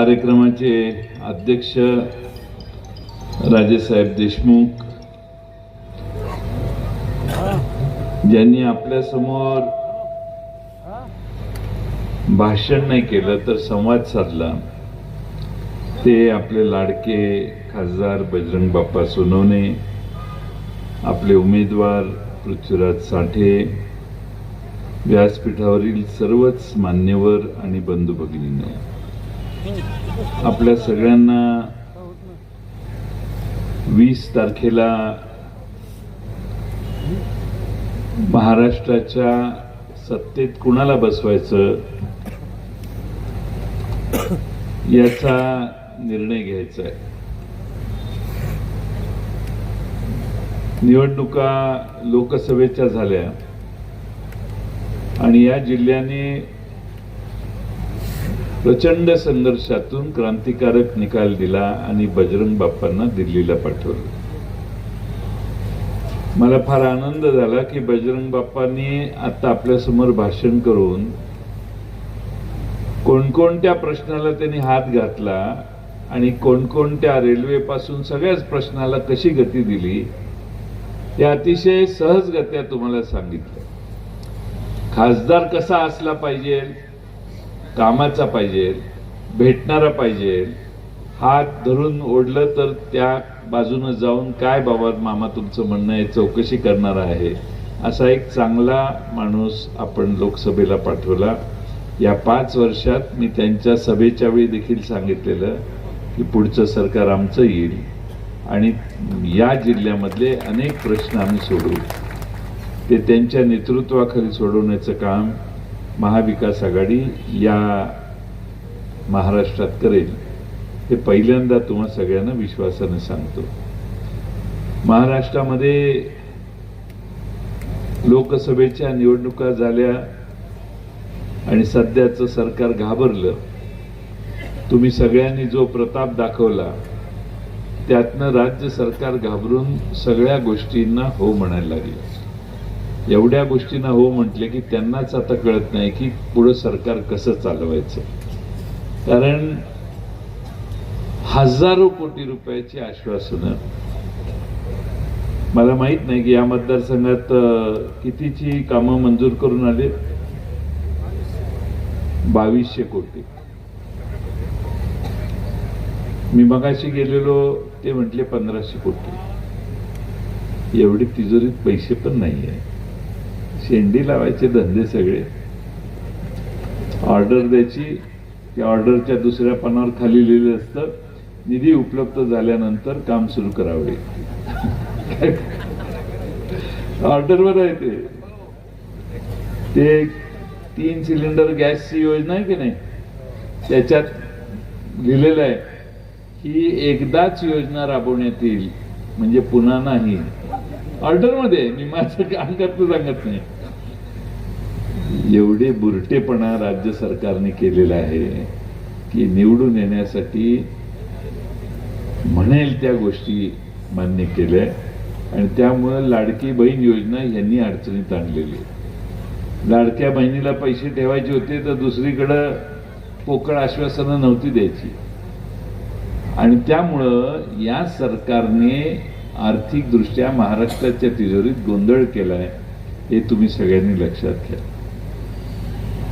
कार्यक्रमाचे अध्यक्ष राजेसाहेब देशमुख ज्यांनी आपल्यासमोर भाषण नाही केलं तर संवाद साधला. ते आपले लाडके खासदार बजरंग बाप्पा सोनवणे आपले उमेदवार पृथ्वीराज साठे व्यासपीठावरील सर्वच मान्यवर आणि बंधू भगिनींनो आपल्या सगळ्यांना वीस तारखेला महाराष्ट्राच्या सत्तेत कुणाला बसवायचं याचा निर्णय घ्यायचा आहे. निवडणुका लोकसभेच्या झाल्या आणि या जिल्ह्याने प्रचंड संघर्षातून क्रांतिकारक निकाल दिला आणि बजरंग बाप्पांना दिल्लीला पाठवलं. मला फार आनंद झाला की बजरंग बाप्पांनी आता आपल्यासमोर भाषण करून कोणकोणत्या प्रश्नाला त्यांनी हात घातला आणि कोणकोणत्या रेल्वेपासून सगळ्याच प्रश्नाला कशी गती दिली हे अतिशय सहजगत्या तुम्हाला सांगितलं. खासदार कसा असला पाहिजे कामाचा पाहिजे भेटणारा पाहिजे हात धरून ओढलं तर त्या बाजूनं जाऊन काय बाबा मामा तुमचं म्हणणं आहे चौकशी करणार आहे असा एक चांगला माणूस आपण लोकसभेला पाठवला. या पाच वर्षात मी त्यांच्या सभेच्या वेळी देखील सांगितलेलं की पुढचं सरकार आमचं येईल. आणि या जिल्ह्यामधले अनेक प्रश्न आम्ही सोडवू ते त्यांच्या नेतृत्वाखाली सोडवण्याचं काम महाविकास आघाडी या महाराष्ट्रात करेल हे पहिल्यांदा तुम्हा सगळ्यांना विश्वासाने सांगतो. महाराष्ट्रामध्ये लोकसभेच्या निवडणुका झाल्या आणि सध्याचं सरकार घाबरलं तुम्ही सगळ्यांनी जो प्रताप दाखवला त्यातनं राज्य सरकार घाबरून सगळ्या गोष्टींना हो म्हणायला लागले. एवढ्या गोष्टींना हो म्हटले की त्यांनाच आता कळत नाही की पुढं सरकार कसं चालवायचं. कारण हजारो कोटी रुपयाची आश्वासनं. मला माहीत नाही की या मतदारसंघात कितीची कामं मंजूर करून आले? बावीसशे कोटी. मी मगाशी गेलेलो ते म्हटले पंधराशे कोटी. एवढी तिजोरीत पैसे पण नाही आहे शेंडी लावायचे धंदे सगळे. ऑर्डर द्यायची त्या ऑर्डरच्या दुसऱ्या पानावर खाली लिहिलं असतं निधी उपलब्ध झाल्यानंतर काम सुरू करावे. ऑर्डरवर आहे ते. ते तीन सिलेंडर गॅसची योजना आहे की नाही? त्याच्यात लिहिलेलं आहे ही एकदाच योजना राबवण्यात येईल म्हणजे पुन्हा नाही. ऑर्डरमध्ये मी माझं काम सांगत नाही. एवढे बुरटेपणा राज्य सरकारने केलेला आहे की निवडून येण्यासाठी म्हणेल त्या गोष्टी मान्य केल्या आणि त्यामुळं लाडकी बहीण योजना यांनी अडचणीत आणलेली. लाडक्या बहिणीला पैसे ठेवायचे होते तर दुसरीकडं पोकळ आश्वासनं नव्हती द्यायची. आणि त्यामुळं या सरकारने आर्थिकदृष्ट्या महाराष्ट्राच्या तिजोरीत गोंधळ केलाय हे तुम्ही सगळ्यांनी लक्षात घ्या.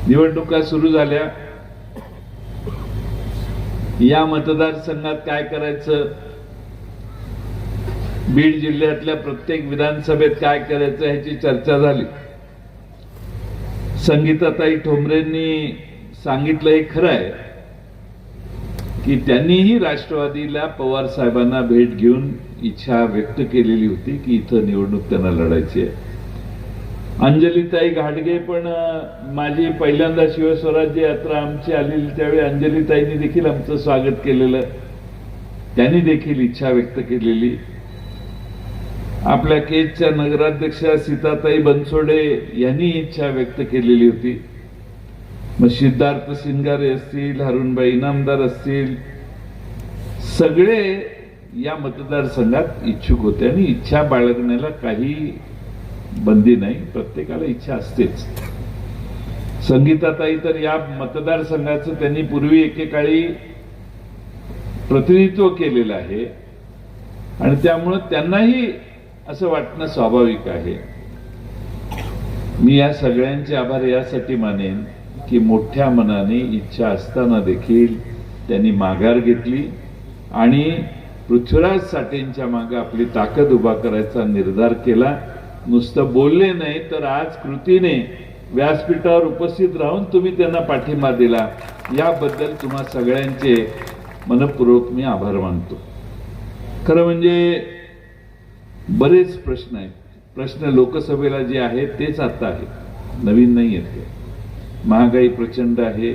निवडणुका सुरू झाल्या. या मतदारसंघात काय करायचं? बीड जिल्ह्यातल्या प्रत्येक विधानसभेत काय करायचं ह्याची चर्चा झाली. संगीताताई ठोंबरेंनी सांगितलं हे खरं आहे. की त्यांनीही राष्ट्रवादीला पवार साहेबांना भेट घेऊन इच्छा व्यक्त केलेली होती की इथं निवडणूक त्यांना लढायची आहे. अंजलीताई घाटगे पण माझी पहिल्यांदा शिवस्वराज्य यात्रा आमची आलेली त्यावेळी अंजलीताईंनी देखील आमचं स्वागत केलेलं. त्यांनी देखील इच्छा व्यक्त केलेली. आपल्या केजच्या नगराध्यक्षा सीताताई बनसोडे यांनी इच्छा व्यक्त केलेली होती. मग सिद्धार्थ सिंगारे असतील हरुणबाई इनामदार असतील सगळे या मतदारसंघात इच्छुक होते आणि इच्छा बाळगण्याला काही बंदी नाही. प्रत्येकाला इच्छा असतेच. संगीताताई तर या मतदारसंघाचं त्यांनी पूर्वी एकेकाळी प्रतिनिधित्व केलेलं आहे. आणि त्यामुळं त्यांनाही असं वाटणं स्वाभाविक आहे. मी या सगळ्यांचे आभार यासाठी मानेन. की मोठ्या मनाने इच्छा असताना देखील त्यांनी माघार घेतली आणि पृथ्वीराज साठेंच्या मागे आपली ताकद उभा करायचा निर्धार केला. नुसतं बोलले नाही तर आज कृतीने व्यासपीठावर उपस्थित राहून तुम्ही त्यांना पाठिंबा दिला. याबद्दल तुम्हा सगळ्यांचे मनपूर्वक मी आभार मानतो. खरं म्हणजे बरेच प्रश्न आहेत. प्रश्न लोकसभेला जे आहेत तेच आता आहेत. नवीन नाही आहेत महागाई प्रचंड आहे.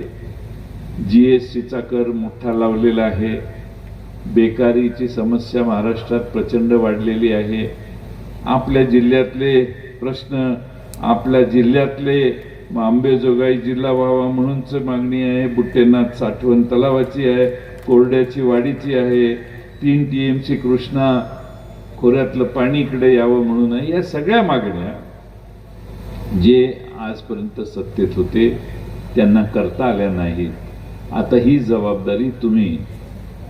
जी एस टीचा कर मोठा लावलेला आहे. बेकारीची समस्या महाराष्ट्रात प्रचंड वाढलेली आहे. आपल्या जिल्ह्यातले प्रश्न आपल्या जिल्ह्यातले आंबेजोगाई जिल्हा व्हावा म्हणूनच मागणी आहे. बुट्टेनाथ साठवण तलावाची आहे कोरड्याची वाडीची आहे. तीन टी एम सी कृष्णा खोऱ्यातलं पाणी इकडे यावं म्हणून आहे. या सगळ्या मागण्या जे आजपर्यंत सत्तेत होते त्यांना करता आल्या नाहीत आता ही जबाबदारी तुम्ही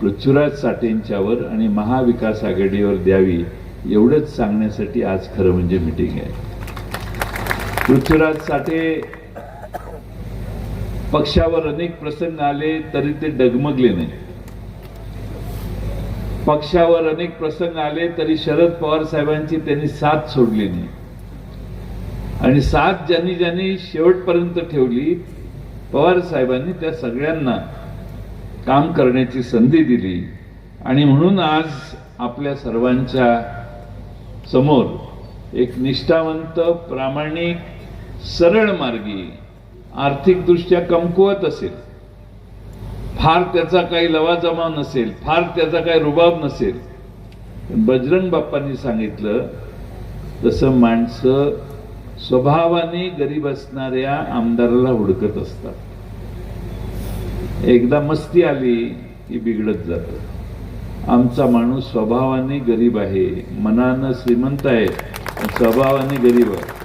पृथ्वीराज साठेंच्यावर आणि महाविकास आघाडीवर द्यावी एवढंच सांगण्यासाठी आज खरं म्हणजे मिटिंग आहे. पृथ्वीराज साठे पक्षावर अनेक प्रसंग आले तरी ते डगमगले नाही. पक्षावर अनेक प्रसंग आले तरी शरद पवार साहेबांची त्यांनी साथ सोडली नाही. आणि साथ ज्यांनी ज्यांनी शेवटपर्यंत ठेवली पवार साहेबांनी त्या सगळ्यांना काम करण्याची संधी दिली. आणि म्हणून आज आपल्या सर्वांच्या समोर एक निष्ठावंत प्रामाणिक सरळ मार्गी आर्थिकदृष्ट्या कमकुवत असेल. फार त्याचा काही लवाजमा नसेल फार त्याचा काही रुबाब नसेल. बजरंग बाप्पांनी सांगितलं तसं माणसं स्वभावाने गरीब असणाऱ्या आमदाराला हुडकत असतात. एकदा मस्ती आली की बिघडत जात. आमचा माणूस स्वभावाने गरीब आहे मनानं श्रीमंत आहे स्वभावाने गरीब आहे.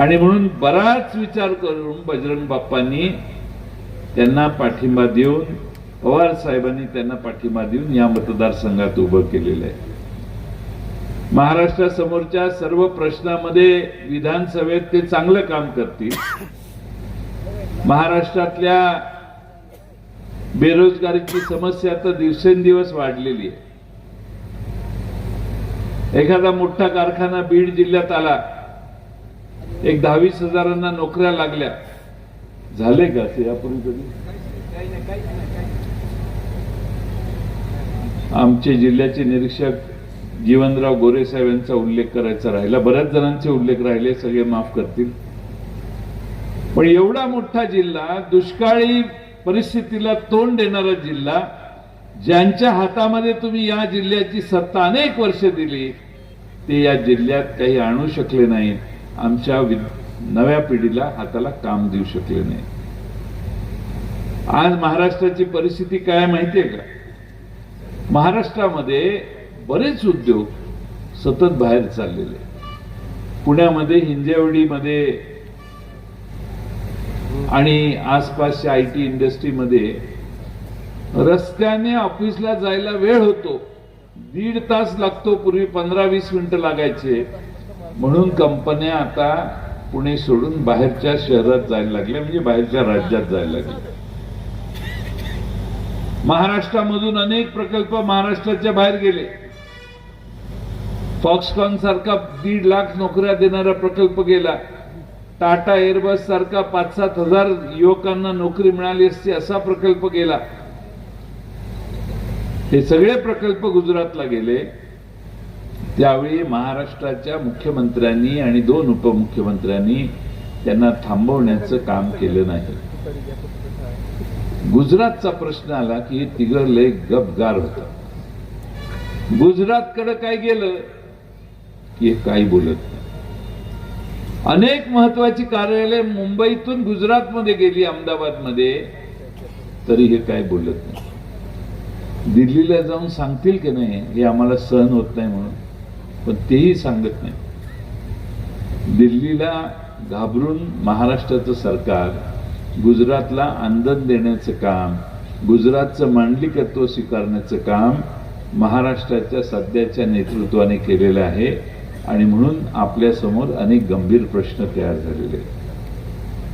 आणि म्हणून बराच विचार करून बजरंग बाप्पांनी त्यांना पाठिंबा देऊन पवार साहेबांनी त्यांना पाठिंबा देऊन या मतदारसंघात उभं केलेलं आहे. महाराष्ट्रासमोरच्या सर्व प्रश्नामध्ये विधानसभेत ते चांगलं काम करतील. महाराष्ट्रातल्या बेरोजगारीची समस्या तर दिवसेंदिवस वाढलेली आहे. एखादा मोठा कारखाना बीड जिल्ह्यात आला एक दहावीस हजारांना नोकऱ्या लागल्या झाले का ते यापूर्वी कधी? आमचे जिल्ह्याचे निरीक्षक जीवनराव गोरेसाहेब यांचा उल्लेख करायचा राहिला. बऱ्याच जणांचे उल्लेख राहिले सगळे माफ करतील. पण एवढा मोठा जिल्हा दुष्काळी परिस्थितीला तोंड देणारा जिल्हा ज्यांच्या हातामध्ये तुम्ही या जिल्ह्याची सत्ता अनेक वर्ष दिली ते या जिल्ह्यात काही आणू शकले नाहीत आमच्या नव्या पिढीला हाताला काम देऊ शकले नाही. आज महाराष्ट्राची परिस्थिती काय आहे माहितीये का? महाराष्ट्रामध्ये बरेच उद्योग सतत बाहेर चाललेले पुण्यामध्ये हिंजेवडीमध्ये आणि आसपासच्या आय टी इंडस्ट्रीमध्ये रस्त्याने ऑफिसला जायला वेळ होतो. दीड तास लागतो पूर्वी पंधरा वीस मिनिटं लागायचे. म्हणून कंपन्या आता पुणे सोडून बाहेरच्या शहरात जायला लागल्या म्हणजे बाहेरच्या राज्यात जायला लागल्या. महाराष्ट्रामधून अनेक प्रकल्प महाराष्ट्राच्या बाहेर गेले. फॉक्सकॉन सारखा दीड लाख नोकऱ्या देणारा प्रकल्प गेला. टाटा एअरबस सारखा पाच सात हजार युवकांना नोकरी मिळाली असती असा प्रकल्प गेला. हे सगळे प्रकल्प गुजरातला गेले. त्यावेळी महाराष्ट्राच्या मुख्यमंत्र्यांनी आणि दोन उपमुख्यमंत्र्यांनी त्यांना थांबवण्याचं काम केलं नाही. गुजरातचा प्रश्न आला की तिघ लय गपगार होत. गुजरातकडे काय गेलं? की काही बोलत नाही. अनेक महत्वाची कार्यालय मुंबईतून गुजरातमध्ये गेली अहमदाबादमध्ये तरी हे काय बोलत नाही. दिल्लीला जाऊन सांगतील की नाही हे आम्हाला सहन होत नाही म्हणून पण तेही सांगत नाही. दिल्लीला घाबरून महाराष्ट्राचं सरकार गुजरातला आंदन देण्याचं काम गुजरातचं मांडलिकत्व स्वीकारण्याचं काम महाराष्ट्राच्या सध्याच्या नेतृत्वाने केलेलं आहे. आणि म्हणून आपल्यासमोर अनेक गंभीर प्रश्न तयार झालेले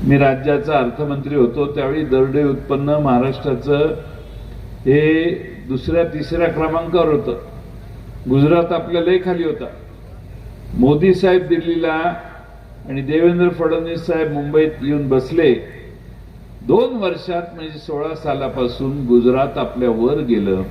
मी राज्याचा अर्थमंत्री होतो त्यावेळी दरडे उत्पन्न महाराष्ट्राचं हे दुसऱ्या तिसऱ्या क्रमांकावर होतं. गुजरात आपल्या लय खाली होता. मोदी साहेब दिल्लीला आणि देवेंद्र फडणवीस साहेब मुंबईत येऊन बसले. दोन वर्षात म्हणजे सोळा सालापासून गुजरात आपल्या वर गेलं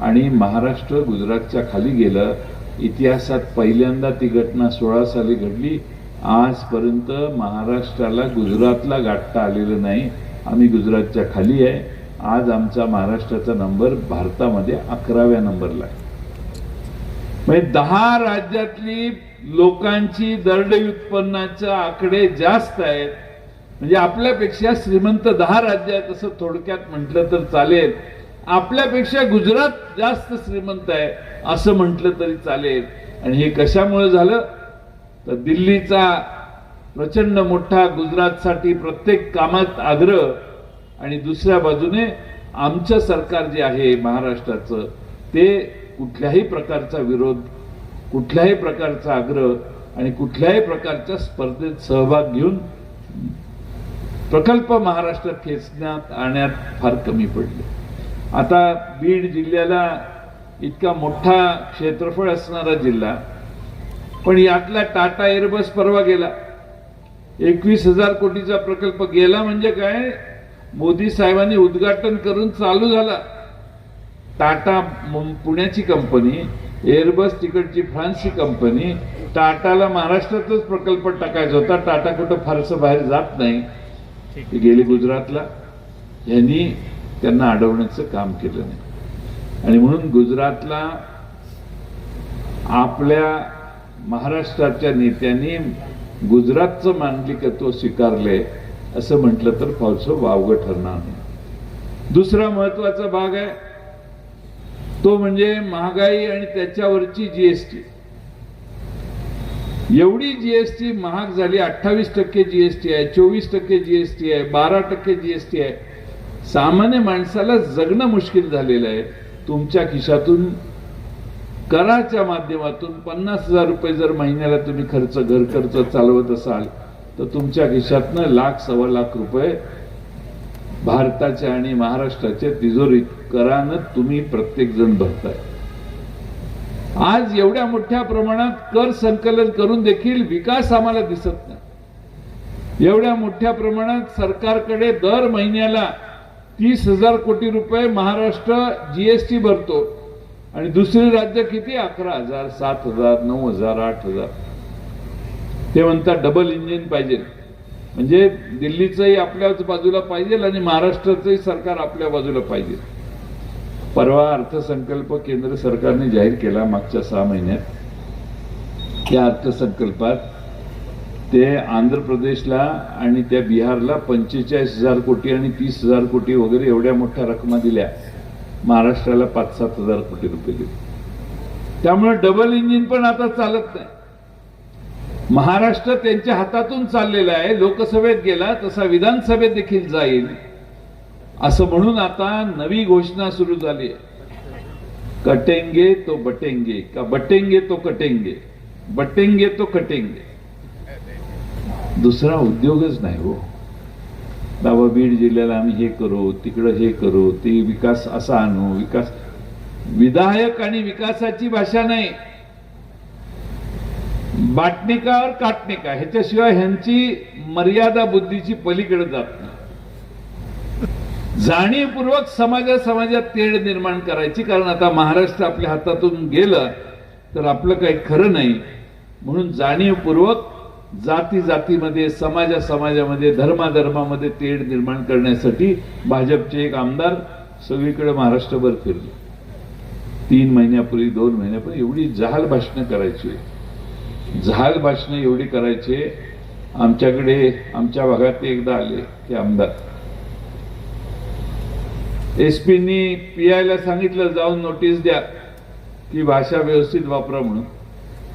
आणि महाराष्ट्र गुजरातच्या खाली गेलं. इतिहासात पहिल्यांदा ती घटना सोळा साली घडली. आजपर्यंत महाराष्ट्राला गुजरातला गाठता आलेलं नाही. आम्ही गुजरातच्या खाली आहे. आज आमचा महाराष्ट्राचा नंबर भारतामध्ये अकराव्या नंबरला आहे. म्हणजे दहा राज्यातली लोकांची दरडोई उत्पन्नाचे आकडे जास्त आहेत. म्हणजे आपल्यापेक्षा श्रीमंत दहा राज्य आहेत असं थोडक्यात म्हटलं तर चालेल. आपल्यापेक्षा गुजरात जास्त श्रीमंत आहे असं म्हटलं तरी चालेल. आणि हे कशामुळे झालं? तर दिल्लीचा प्रचंड मोठा गुजरातसाठी प्रत्येक कामात आग्रह आणि दुसऱ्या बाजूने आमचं सरकार जे आहे महाराष्ट्राचं ते कुठल्याही प्रकारचा विरोध कुठल्याही प्रकारचा आग्रह आणि कुठल्याही प्रकारच्या स्पर्धेत सहभाग घेऊन प्रकल्प महाराष्ट्रात खेचण्यात आणण्यात फार कमी पडले. आता बीड जिल्ह्याला इतका मोठा क्षेत्रफळ असणारा जिल्हा पण यातला टाटा एअरबस परवा गेला. एकवीस हजार कोटीचा प्रकल्प गेला म्हणजे काय? मोदी साहेबांनी उद्घाटन करून चालू झाला. टाटा पुण्याची कंपनी एअरबस तिकडची फ्रान्सची कंपनी टाटाला महाराष्ट्रातच प्रकल्प टाकायचा होता. टाटा कुठं फारसं बाहेर जात नाही. गेली गेले गुजरातला. यांनी त्यांना अडवण्याचं काम केलं नाही. आणि म्हणून गुजरातला आपल्या महाराष्ट्राच्या नेत्यांनी गुजरातचं मांडलिकत्व स्वीकारलंय असं म्हटलं तर फारसं वावगं ठरणार नाही. दुसरा महत्त्वाचा भाग आहे तो म्हणजे महागाई आणि त्याच्यावरची जीएसटी एवढी जीएसटी महाग झाली अठ्ठावीस टक्के जीएसटी आहे चोवीस टक्के जीएसटी आहे बारा टक्के जीएसटी आहे सामान्य माणसाला जगणं मुश्किल झालेलं आहे. तुमच्या खिशातून कराच्या माध्यमातून पन्नास हजार रुपये जर महिन्याला तुम्ही खर्च घर खर्च चालवत असाल तर तुमच्या खिशातनं लाख सव्वा लाख रुपये भारताच्या आणि महाराष्ट्राच्या तिजोरीत करानं तुम्ही प्रत्येक जण भरताय. आज एवढ्या मोठ्या प्रमाणात कर संकलन करून देखील विकास आम्हाला दिसत नाही. एवढ्या मोठ्या प्रमाणात सरकारकडे दर महिन्याला तीस हजार कोटी रुपये महाराष्ट्र जीएसटी भरतो. आणि दुसरी राज्य किती? अकरा हजार सात हजार नऊ हजार आठ हजार. ते म्हणतात डबल इंजिन पाहिजे. म्हणजे दिल्लीचंही आपल्याच बाजूला पाहिजे आणि महाराष्ट्राचंही सरकार आपल्या बाजूला पाहिजे. परवा अर्थसंकल्प केंद्र सरकारने जाहीर केला मागच्या सहा महिन्यात. त्या अर्थसंकल्पात ते आंध्र प्रदेशला आणि त्या बिहारला पंचेचाळीस हजार कोटी आणि तीस हजार कोटी वगैरे एवढ्या मोठ्या रकमा दिल्या. महाराष्ट्राला पाच सात हजार कोटी रुपये दिले. त्यामुळे डबल इंजिन पण आता चालत नाही. महाराष्ट्र त्यांच्या हातातून चाललेला आहे. लोकसभेत गेला तसा विधानसभेत देखील जाईल. असं म्हणून आता नवी घोषणा सुरू झाली आहे. कटेंगे तो बटेंगे. का बटेंगे तो कटेंगे? बटेंगे तो कटेंगे. दुसरा उद्योगच नाही हो. बाबा बीड जिल्ह्याला आम्ही हे करू तिकडं हे करू ते विकास असा आणू विकास विधायक आणि विकासाची भाषा नाही. बाटणिका और काटणिका ह्याच्याशिवाय ह्यांची मर्यादा बुद्धीची पलीकडे जात नाही. जाणीवपूर्वक समाजा समाजात तेढ निर्माण करायची कारण आता महाराष्ट्र आपल्या हातातून गेलं तर आपलं काही खरं नाही. म्हणून जाणीवपूर्वक जाती जातीमध्ये समाजा समाजामध्ये धर्माधर्मामध्ये तेढ निर्माण करण्यासाठी भाजपचे एक आमदार सगळीकडे महाराष्ट्रभर फिरले. तीन महिन्यापूर्वी दोन महिन्यापूर्वी एवढी जहाल भाषणं करायची. जहाल भाषणं एवढी करायचे आमच्याकडे आमच्या भागात ते एकदा आले ते आमदार. एसपीनी पीआयला सांगितलं जाऊन नोटीस द्या की भाषा व्यवस्थित वापरा म्हणून.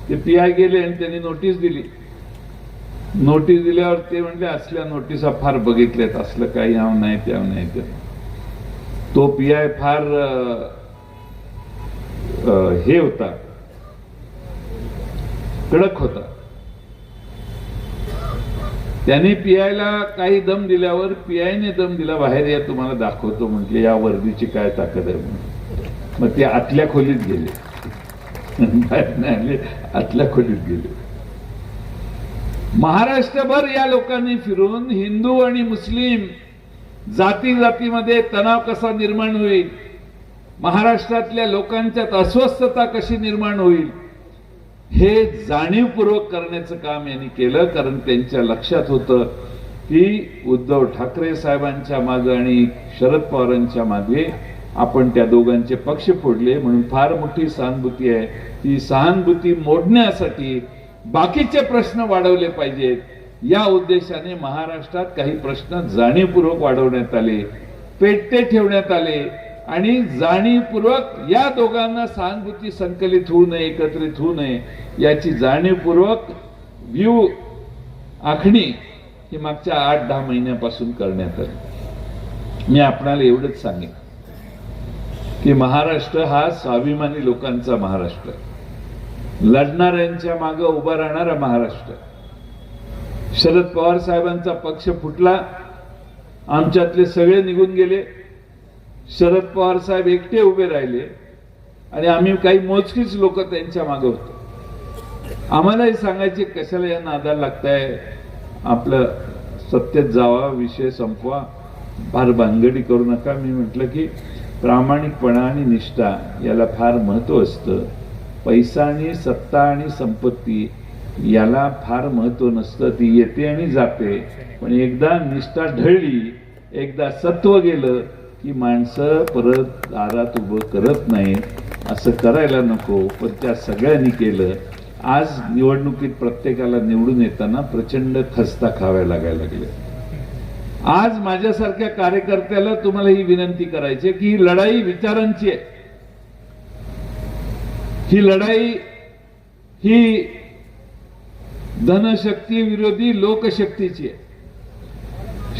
ते पीआय गेले आणि त्यांनी नोटीस दिली. नोटीस दिल्यावर ते म्हणले असल्या नोटिसा फार बघितल्यात असलं काही हाव नाही त्याव नाही ते. तो पी आय फार हे होता. कडक होता. त्याने पीआयला काही दम दिल्यावर पीआयने दम दिला बाहेर या तुम्हाला दाखवतो म्हटले या वर्दीची काय ताकद आहे म्हणून. मग ते आतल्या खोलीत गेले. बाहेर नाही आले आतल्या खोलीत गेले. महाराष्ट्रभर या लोकांनी फिरून हिंदू आणि मुस्लिम जाती जातीमध्ये तणाव कसा निर्माण होईल? महाराष्ट्रातल्या लोकांच्यात अस्वस्थता कशी निर्माण होईल? हे जाणीवपूर्वक करण्याचं काम यांनी केलं कारण त्यांच्या लक्षात होतं की उद्धव ठाकरे साहेबांच्या मागे आणि शरद पवारांच्या मागे आपण त्या दोघांचे पक्ष फोडले. म्हणून फार मोठी सहानुभूती आहे. ती सहानुभूती मोडण्यासाठी बाकीचे प्रश्न वाढवले पाहिजेत. या उद्देशाने महाराष्ट्रात काही प्रश्न जाणीवपूर्वक वाढवण्यात आले पेटते ठेवण्यात आले आणि जाणीवपूर्वक या दोघांना सहानुभूती संकलित होऊ नये एकत्रित होऊ नये याची जाणीवपूर्वक व्ह्यू आखणी ही मागच्या आठ दहा महिन्यापासून करण्यात आली. मी आपणाला एवढंच सांगेन की महाराष्ट्र हा स्वाभिमानी लोकांचा महाराष्ट्र लढणाऱ्यांच्या मागे उभा राहणारा महाराष्ट्र. शरद पवार साहेबांचा पक्ष फुटला आमच्यातले सगळे निघून गेले. शरद पवार साहेब एकटे उभे राहिले आणि आम्ही काही मोजकीच लोक त्यांच्या मागे होतो. आम्हालाही सांगायचे कशाला या नादाला लागताय? आपलं सत्तेत जावा विषय संपवा. फार भानगडी करू नका. मी म्हटलं की प्रामाणिकपणा आणि निष्ठा याला फार महत्त्व असतं. पैसा आणि सत्ता आणि संपत्ती याला फार महत्त्व नसतं. ती येते आणि जाते. पण एकदा निष्ठा ढळली एकदा सत्व गेलं की माणसं परत दारात उभं करत नाही. असं करायला नको. पण त्या सगळ्यांनी केलं. आज निवडणुकीत प्रत्येकाला निवडून येताना प्रचंड खस्ता खाव्या लागायला लागल्या. आज माझ्यासारख्या कार्यकर्त्याला तुम्हाला ही विनंती करायची की ही लढाई विचारांची आहे. ही लढाई ही धनशक्ती विरोधी लोकशक्तीची आहे.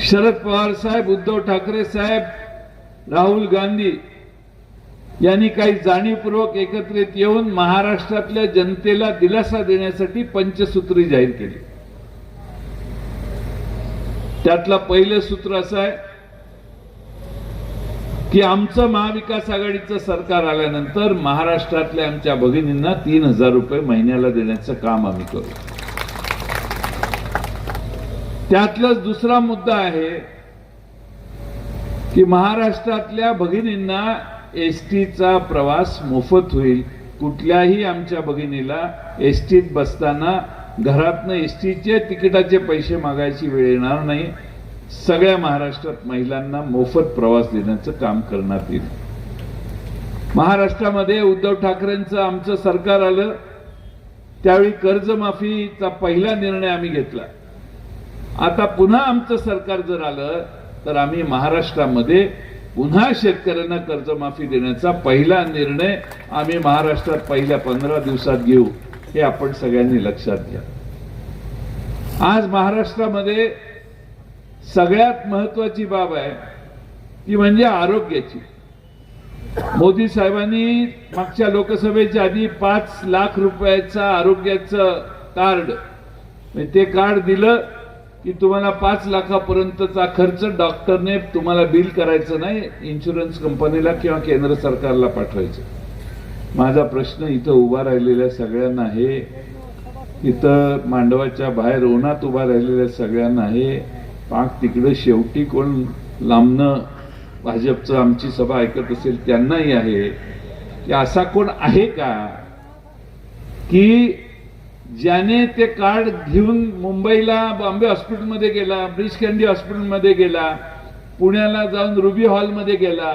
शरद पवार साहेब उद्धव ठाकरे साहेब राहुल गांधी यांनी काही जाणीवपूर्वक एकत्रित येऊन महाराष्ट्रातल्या जनतेला दिलासा देण्यासाठी पंचसूत्री जाहीर केली. त्यातला पहिलं सूत्र असं आहे की आमचं महाविकास आघाडीचं सरकार आल्यानंतर महाराष्ट्रातल्या आमच्या भगिनींना तीन हजार रुपये महिन्याला देण्याचं काम आम्ही करू. त्यातलाच दुसरा मुद्दा आहे की महाराष्ट्रातल्या भगिनींना एस टीचा प्रवास मोफत होईल. कुठल्याही आमच्या भगिनीला एस टीत बसताना घरातनं एस टीचे तिकिटाचे पैसे मागायची वेळ येणार नाही. सगळ्या महाराष्ट्रात महिलांना मोफत प्रवास देण्याचं काम करण्यात येईल. महाराष्ट्रामध्ये उद्धव ठाकरेंचं आमचं सरकार आलं त्यावेळी कर्जमाफीचा पहिला निर्णय आम्ही घेतला. आता पुन्हा आमचं सरकार जर आलं तर आम्ही महाराष्ट्रामध्ये पुन्हा शेतकऱ्यांना कर्जमाफी देण्याचा पहिला निर्णय आम्ही महाराष्ट्रात पहिल्या पंधरा दिवसात घेऊ हे आपण सगळ्यांनी लक्षात घ्या. आज महाराष्ट्रामध्ये सगळ्यात महत्वाची बाब आहे ती म्हणजे आरोग्याची. मोदी साहेबांनी मागच्या लोकसभेच्या आधी पाच लाख रुपयाचा आरोग्याचं कार्ड म्हणजे ते कार्ड दिलं की तुम्हाला पाच लाखापर्यंतचा खर्च डॉक्टरने तुम्हाला बिल करायचं नाही इन्शुरन्स कंपनीला किंवा केंद्र सरकारला पाठवायचं. माझा प्रश्न इथं उभा राहिलेल्या सगळ्यांना आहे इथं मांडवाच्या बाहेर उन्हात उभा राहिलेल्या सगळ्यांना आहे पाक तिकडं शेवटी कोण लांबणं भाजपचं आमची सभा ऐकत असेल त्यांनाही आहे. की असा कोण आहे का? की ज्याने ते कार्ड घेऊन मुंबईला बॉम्बे हॉस्पिटलमध्ये गेला ब्रिज कॅन्डी हॉस्पिटलमध्ये गेला पुण्याला जाऊन रुबी हॉलमध्ये गेला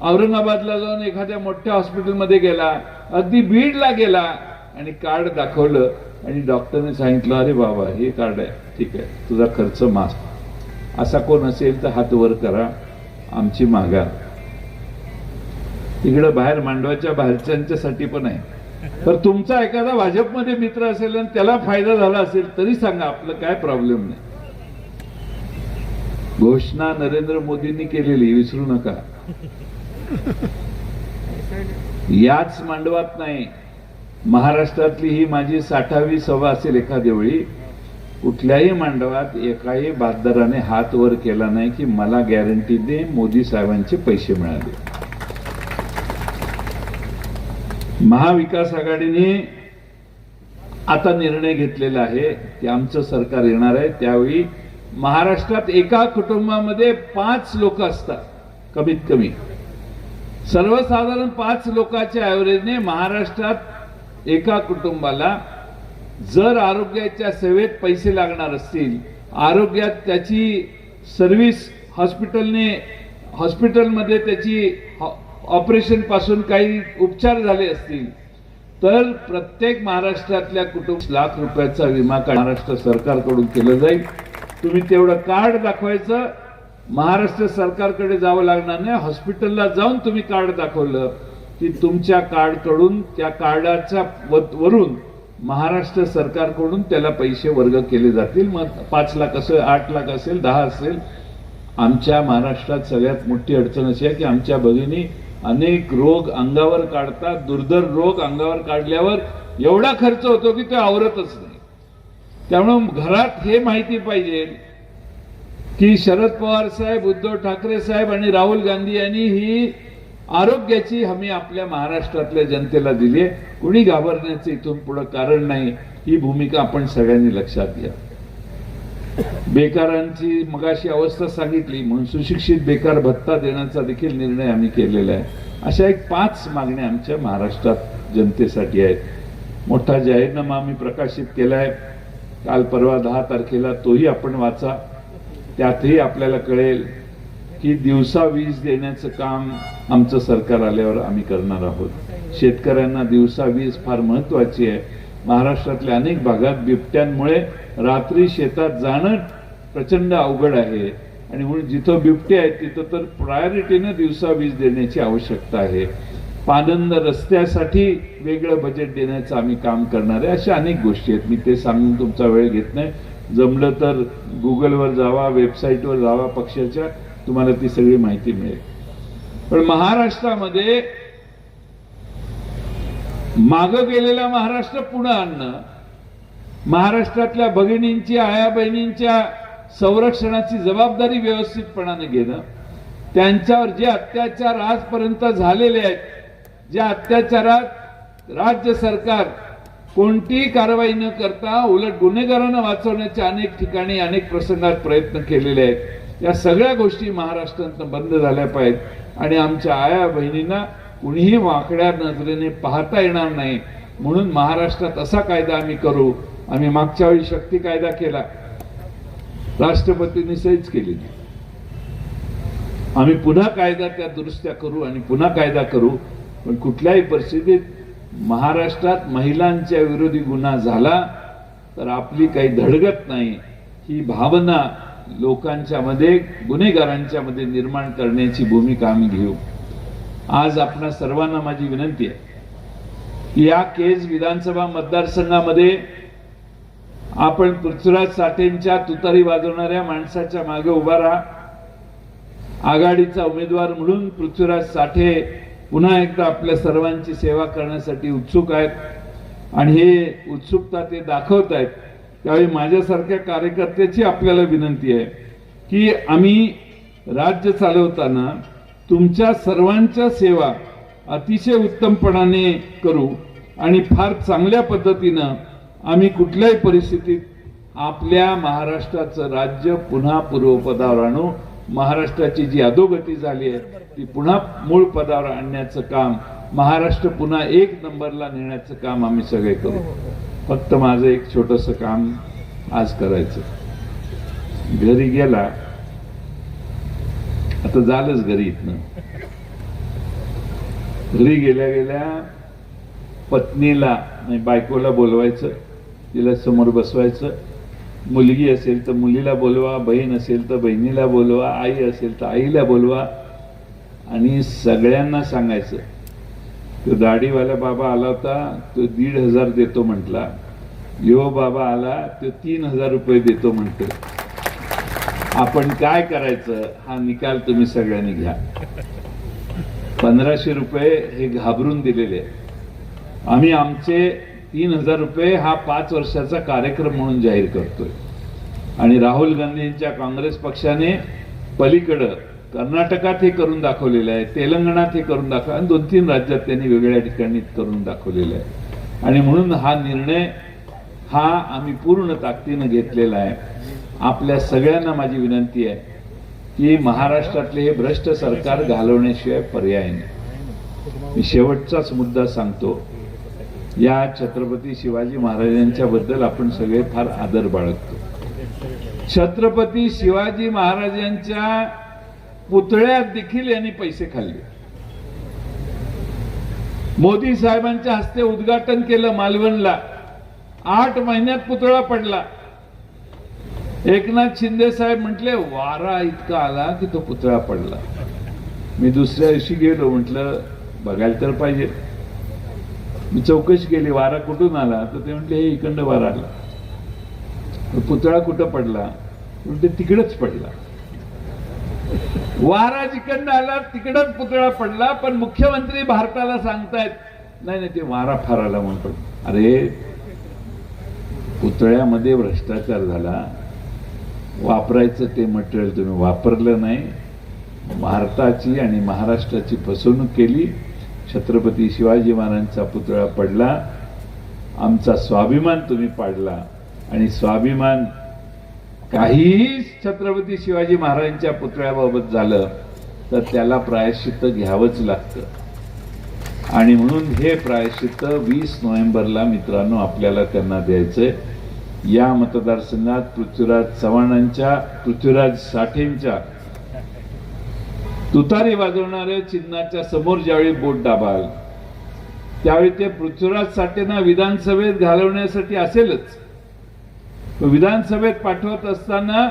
औरंगाबादला जाऊन एखाद्या मोठ्या हॉस्पिटलमध्ये गेला अगदी बीडला गेला आणि कार्ड दाखवलं. आणि डॉक्टरने सांगितलं अरे बाबा हे कार्ड आहे. ठीक आहे. तुझा खर्च माफ. असा कोण असेल तर हात वर करा आमची मागा. इकडं बाहेर मांडवाच्या बाहेरच्यांच्यासाठी पण आहे. तर तुमचा एखादा भाजपमध्ये मित्र असेल आणि त्याला फायदा झाला असेल तरी सांगा आपलं काय प्रॉब्लेम नाही. घोषणा नरेंद्र मोदींनी केलेली विसरू नका. याच मांडवात नाही. महाराष्ट्रातली ही माझी साठावी सभा असेल एखाद्या वेळी कुठल्याही मांडवात एकाही बातदाराने हात वर केला नाही की मला गॅरंटी दे मोदी साहेबांचे पैसे मिळाले. महाविकास आघाडीने आता निर्णय घेतलेला आहे की आमचं सरकार येणार आहे त्यावेळी महाराष्ट्रात एका कुटुंबामध्ये पाच लोक असतात कमीत कमी. सर्वसाधारण पाच लोकांच्या ॲव्हरेजने महाराष्ट्रात एका कुटुंबाला जर आरोग्याच्या सेवेत पैसे लागणार असतील आरोग्यात त्याची सर्व्हिस हॉस्पिटलने हॉस्पिटलमध्ये त्याची ऑपरेशनपासून काही उपचार झाले असतील तर प्रत्येक महाराष्ट्रातल्या कुटुंब लाख रुपयाचा विमा महाराष्ट्र सरकारकडून केलं जाईल. तुम्ही तेवढं कार्ड दाखवायचं. महाराष्ट्र सरकारकडे जावं लागणार नाही. हॉस्पिटलला जाऊन तुम्ही कार्ड दाखवलं. की तुमच्या कार्डकडून त्या कार्डाच्या वरून महाराष्ट्र सरकारकडून त्याला पैसे वर्ग केले जातील. मग पाच लाख असेल आठ लाख असेल दहा असेल. आमच्या महाराष्ट्रात सगळ्यात मोठी अडचण अशी आहे की आमच्या भगिनी अनेक रोग अंगावर काढतात. दुर्धर रोग अंगावर काढल्यावर एवढा खर्च होतो की तो आवरतच नाही. त्यामुळं घरात हे माहिती पाहिजे की शरद पवार साहेब उद्धव ठाकरे साहेब आणि राहुल गांधी यांनी ही आरोग्याची हमी आपल्या महाराष्ट्रातल्या जनतेला दिली आहे. कुणी घाबरण्याचं इथून पुढं कारण नाही ही भूमिका आपण सगळ्यांनी लक्षात घ्या. बेकारांची मगाशी अवस्था सांगितली म्हणून सुशिक्षित बेकार भत्ता देण्याचा देखील निर्णय आम्ही केलेला आहे. अशा एक पाच मागण्या आमच्या महाराष्ट्रात जनतेसाठी आहेत. मोठा जाहीरनामा आम्ही प्रकाशित केलाय काल परवा दहा तारखेला तोही आपण वाचा. त्यातही आपल्याला कळेल. की दिवसा वीज देण्याचं काम आमचं सरकार आल्यावर आम्ही करणार आहोत. शेतकऱ्यांना दिवसा वीज फार महत्वाची आहे. महाराष्ट्रातल्या अनेक भागात बिबट्यांमुळे रात्री शेतात जाणं प्रचंड अवघड आहे. आणि म्हणून जिथं बिबटे आहेत तिथं तर प्रायोरिटीनं दिवसा वीज देण्याची आवश्यकता आहे. पानंद रस्त्यासाठी वेगळं बजेट देण्याचं आम्ही काम करणार आहे अशा अनेक गोष्टी आहेत. मी ते सांगून तुमचा वेळ घेत नाही. जमलं तर गुगलवर जावा वेबसाईटवर जावा पक्षाच्या तुम्हाला ती सगळी माहिती मिळेल. पण महाराष्ट्रामध्ये माग गेलेला महाराष्ट्र पुन्हा आणणं महाराष्ट्रातल्या भगिनींची आया बहिणींच्या संरक्षणाची जबाबदारी व्यवस्थितपणाने घेणं त्यांच्यावर जे अत्याचार आजपर्यंत झालेले आहेत ज्या अत्याचारात राज्य सरकार कोणतीही कारवाई न करता उलट गुन्हेगारांना वाचवण्याच्या अनेक ठिकाणी अनेक प्रसंगात प्रयत्न केलेले आहेत. या सगळ्या गोष्टी महाराष्ट्रात बंद झाल्या पाहिजेत. आणि आमच्या आया बहिणींना कुणीही वाकड्या नजरेने पाहता येणार नाही. म्हणून महाराष्ट्रात असा कायदा आम्ही करू. आम्ही मागच्या वेळी शक्ती कायदा केला. राष्ट्रपतींनी सहीच केली. आम्ही पुन्हा कायदा त्या दुरुस्त्या करू आणि पुन्हा कायदा करू. पण कुठल्याही परिस्थितीत महाराष्ट्रात महिलांच्या विरोधी गुन्हा झाला तर आपली काही धडगत नाही. ही भावना लोकांच्या मध्ये गुन्हेगारांच्या मध्ये निर्माण करण्याची भूमिका आम्ही घेऊ. आज आपणा सर्वांना माझी विनंती आहे की या केज विधानसभा मतदारसंघामध्ये आपण पृथ्वीराज साठेंच्या तुतारी वाजवणाऱ्या माणसाच्या मागे उभा राहा. आघाडीचा उमेदवार म्हणून पृथ्वीराज साठे पुन्हा एकदा आपल्या सर्वांची सेवा करण्यासाठी उत्सुक आहेत. आणि हे उत्सुकता ते दाखवत आहेत त्यावेळी माझ्यासारख्या कार्यकर्त्याची आपल्याला विनंती आहे की आम्ही राज्य चालवताना तुमच्या सर्वांच्या सेवा अतिशय उत्तमपणाने करू आणि फार चांगल्या पद्धतीनं आम्ही कुठल्याही परिस्थितीत आपल्या महाराष्ट्राचं राज्य पुन्हा पूर्वपदावर आणू. महाराष्ट्राची जी अधोगती झाली आहे ती पुन्हा मूळ पदावर आणण्याचं काम महाराष्ट्र पुन्हा एक नंबरला नेण्याचं काम आम्ही सगळे करू. फक्त माझं एक छोटस काम आज करायचं घरी गेला आता झालंच घरी इथनं. घरी गेल्या गेल्या पत्नीला नाही बायकोला बोलवायचं तिला समोर बसवायचं. मुलगी असेल तर मुलीला बोलवा बहीण असेल तर बहिणीला बोलवा आई असेल तर आईला बोलवा. आणि सगळ्यांना सांगायचं तो दाढीवाला बाबा आला होता तो दीड हजार देतो म्हटला. यो बाबा आला तो तीन हजार रुपये देतो म्हणतो. आपण काय करायचं? हा निकाल तुम्ही सगळ्यांनी घ्या. पंधराशे रुपये हे घाबरून दिलेले. आम्ही आमचे तीन हजार रुपये हा पाच वर्षाचा कार्यक्रम म्हणून जाहीर करतोय. आणि राहुल गांधींच्या काँग्रेस पक्षाने पलीकडं कर्नाटकात हे करून दाखवलेलं आहे तेलंगणात हे करून दाखव आणि दोन तीन राज्यात त्यांनी वेगळ्या ठिकाणी करून दाखवलेलं आहे. आणि म्हणून हा निर्णय हा आम्ही पूर्ण ताकदीनं घेतलेला आहे. आपल्या सगळ्यांना माझी विनंती आहे की महाराष्ट्रातले हे भ्रष्ट सरकार घालवण्याशिवाय पर्याय नाही. मी शेवटचाच मुद्दा सांगतो. या छत्रपती शिवाजी महाराजांच्या बद्दल आपण सगळे फार आदर बाळगतो. छत्रपती शिवाजी महाराजांच्या पुतळ्यात देखील यांनी पैसे खाल्ले. मोदी साहेबांच्या हस्ते उद्घाटन केलं मालवणला. आठ महिन्यात पुतळा पडला. एकनाथ शिंदे साहेब म्हटले वारा इतका आला की तो पुतळा पडला. मी दुसऱ्या दिवशी गेलो म्हटलं बघायला तर पाहिजे. मी चौकशी केली वारा कुठून आला? तर ते म्हटले हे इकडं वारा आला पुतळा कुठं पडला? म्हणजे तिकडच पडला. वारा जिकडनं आला तिकडच पुतळा पडला पण मुख्यमंत्री भारताला सांगतायत नाही नाही ते वारा फार आला म्हणतो अरे पुतळ्यामध्ये भ्रष्टाचार झाला. वापरायचं ते मटेरियल तुम्ही वापरलं नाही. भारताची आणि महाराष्ट्राची फसवणूक केली. छत्रपती शिवाजी महाराजांचा पुतळा पडला. आमचा स्वाभिमान तुम्ही पाडला. आणि स्वाभिमान काहीही छत्रपती शिवाजी महाराजांच्या पुतळ्याबाबत झालं तर त्याला प्रायश्चित्त घ्यावंच लागतं. आणि म्हणून हे प्रायश्चित्त वीस नोव्हेंबरला मित्रांनो आपल्याला त्यांना द्यायचंय. या मतदारसंघात पृथ्वीराज चव्हाणांच्या पृथ्वीराज साठेंच्या तुतारी वाजवणाऱ्या चिन्हाच्या समोर ज्यावेळी बोट दाबाल त्यावेळी ते पृथ्वीराज साठेंना विधानसभेत घालवण्यासाठी असेलच. विधानसभेत पाठवत असताना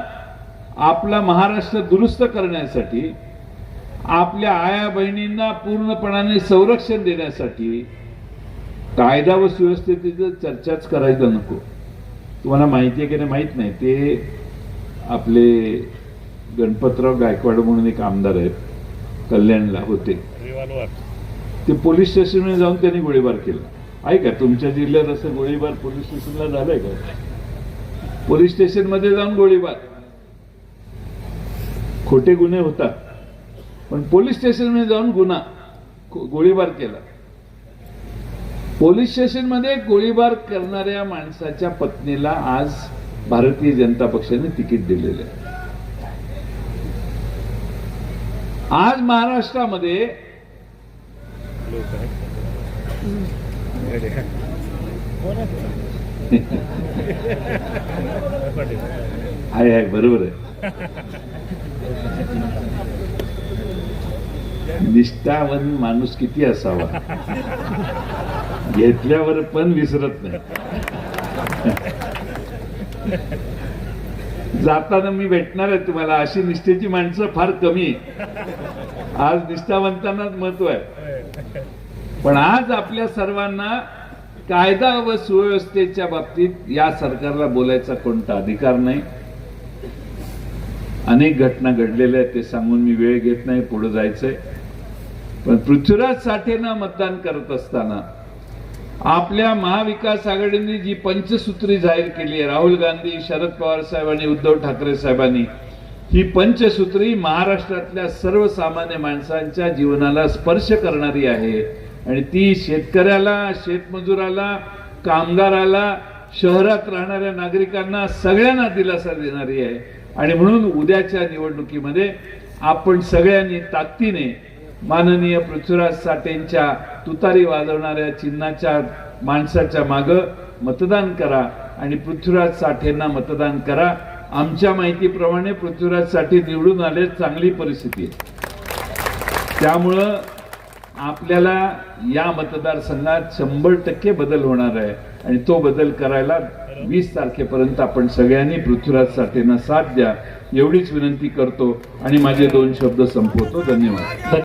आपला महाराष्ट्र दुरुस्त करण्यासाठी आपल्या आया बहिणींना पूर्णपणाने संरक्षण देण्यासाठी कायदा व सुव्यवस्थेची चर्चाच करायचं नको. तुम्हाला माहिती आहे की नाही माहीत नाही ते आपले गणपतराव गायकवाड म्हणून एक आमदार आहेत कल्याणला होते. ते पोलीस स्टेशनमध्ये जाऊन त्यांनी गोळीबार केला. ऐका तुमच्या जिल्ह्यात असं गोळीबार पोलीस स्टेशनला झालंय का? पोलीस स्टेशनमध्ये जाऊन गोळीबार. खोटे गुन्हे होतात. पण पोलीस स्टेशनमध्ये जाऊन गुन्हा गोळीबार केला. पोलीस स्टेशनमध्ये गोळीबार करणाऱ्या माणसाच्या पत्नीला आज भारतीय जनता पक्षाने तिकीट दिलेलं आहे. आज महाराष्ट्रामध्ये आहे आहे बरोबर आहे. निष्ठावन माणूस किती असावा? घेतल्यावर पण विसरत नाही. जाताना मी भेटणार आहे तुम्हाला अशी निष्ठेची माणसं फार कमी. आहे. आज निष्ठावंतांनाच महत्त्व आहे. पण आज आपल्या सर्वांना कायदा व सुव्यवस्थेच्या बाबतीत या सरकारला बोलायचा कोणता अधिकार नाही. अनेक घटना घडलेल्या आहेत ते सांगून मी वेळ घेत नाही पुढे जायचंय. पण पृथ्वीराज साठेंना मतदान करत असताना आपल्या महाविकास आघाडीने जी पंचसूत्री जाहीर केली आहे राहुल गांधी शरद पवार साहेबांनी उद्धव ठाकरे साहेबांनी ही पंचसूत्री महाराष्ट्रातल्या सर्वसामान्य माणसांच्या जीवनाला स्पर्श करणारी आहे. आणि ती शेतकऱ्याला शेतमजुराला कामगाराला शहरात राहणाऱ्या नागरिकांना सगळ्यांना दिलासा देणारी आहे. आणि म्हणून उद्याच्या निवडणुकीमध्ये आपण सगळ्यांनी ताकदीने माननीय पृथ्वीराज साठेंच्या तुतारी वाजवणाऱ्या चिन्हाच्या माणसाच्या माग मतदान करा आणि पृथ्वीराज साठेंना मतदान करा. आमच्या माहितीप्रमाणे पृथ्वीराज साठे निवडून आले चांगली परिस्थिती आहे. त्यामुळं आपल्याला या मतदारसंघात शंभर टक्के बदल होणार आहे. आणि तो बदल करायला वीस तारखेपर्यंत आपण सगळ्यांनी पृथ्वीराज साठेंना साथ द्या. एवढीच विनंती करतो आणि माझे दोन शब्द संपवतो. धन्यवाद.